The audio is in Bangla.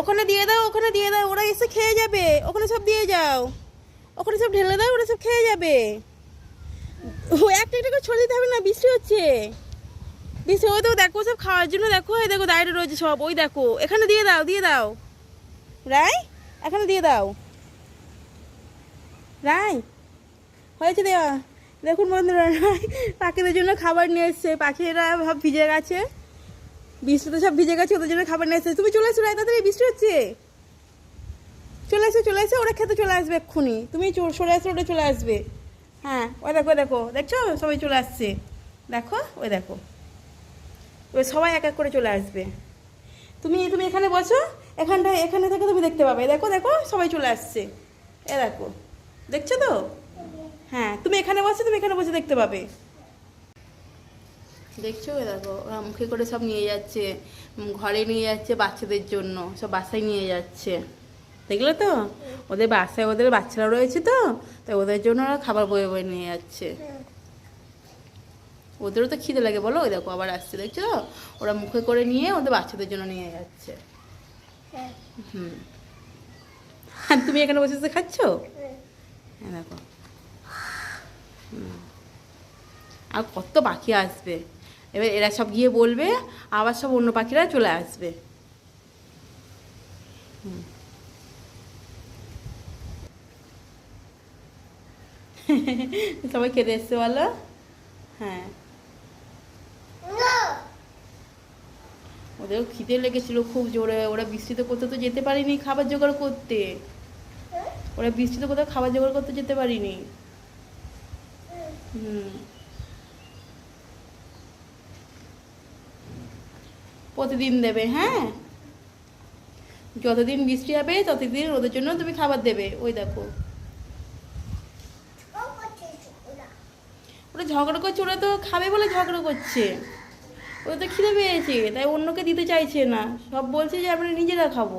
ওখানে দিয়ে দাও, ওখানে দিয়ে দাও, ওরা এসে খেয়ে যাবে। ওখানে সব দিয়ে যাও। ওখানে সব ঢেলে দাও, ওরা সব খেয়ে যাবে। ও, একটা একটা করে ছড়িয়ে দিতে হবে না, বৃষ্টি হচ্ছে। বৃষ্টি ওই তো, দেখো সব খাওয়ার জন্য, দেখো, এই দেখো দাঁড়িয়ে রয়েছে সব, ওই দেখো। এখানে দিয়ে দাও দিয়ে দাও। রাই, এখানে দিয়ে দাও। রাই, হয়েছে দেওয়া। দেখুন বন্ধুরা পাখিদের জন্য খাবার নিয়ে এসছে। পাখিরা সব ভিজে গেছে। বৃষ্টিতে সব ভিজে গেছে, ওদের জন্য খাবার নিয়ে এসছে তুমি চলে এসো, রায় বৃষ্টি হচ্ছে। চলে এসো চলে এসো, ওরা খেতে চলে আসবে এক্ষুনি। তুমি সরে আসো ওটা চলে আসবে। হ্যাঁ ওই দেখো দেখো, দেখছ? সবাই চলে আসছে। দেখো, ওই দেখো। ওই সবাই এক এক করে চলে আসবে। তুমি তুমি এখানে বসো এখানটা এখানে থেকে তুমি দেখতে পাবে। দেখো দেখো, সবাই চলে আসছে। এ দেখো, দেখছ তো? হ্যাঁ তুমি এখানে বসো, তুমি এখানে বসে দেখতে পাবে। দেখছ? দেখো, ওরা মুখে করে সব নিয়ে যাচ্ছে ঘরে নিয়ে যাচ্ছে বাচ্চাদের জন্য, সব বাসায় নিয়ে যাচ্ছে। দেখলে তো? ওদের বাসায় ওদের বাচ্চারা রয়েছে তো? তাই ওদের জন্য ওরা খাবার বয়ে বয়ে নিয়ে যাচ্ছে। ওদেরও তো খিদে লাগে, বলো? ওই দেখো, আবার আসছে, দেখছ? ওরা মুখে করে নিয়ে ওদের বাচ্চাদের জন্য নিয়ে যাচ্ছে। হুম। আর তুমি এখানে বসে বসে খাচ্ছ? হ্যাঁ দেখো। আর কত পাখি আসবে? এবার এরা সব গিয়ে বলবে, আবার সব অন্য পাখিরা চলে আসবে। সবাই খেতে এসছে বলো? হ্যাঁ। ওদেরও খিদে লেগেছিল খুব জোরে, ওরা বৃষ্টিতে কোথাও তো যেতে পারিনি খাবার জোগাড় করতে। ওরা বৃষ্টিতে কোথাও খাবার জোগাড় করতে যেতে পারিনি। হুম। প্রতিদিন দেবে হ্যাঁ? যতদিন বৃষ্টি হবে, ততদিন ওদের জন্য তুমি খাবার দেবে। ওই দেখো। ওরা ঝগড়া করছে, ওরা তো খাবে বলে ঝগড়া করছে। ওরা তো খিদে পেয়েছে, তাই অন্যকে দিতে চাইছে না। সব বলছে যে আমরা নিজেরা খাব।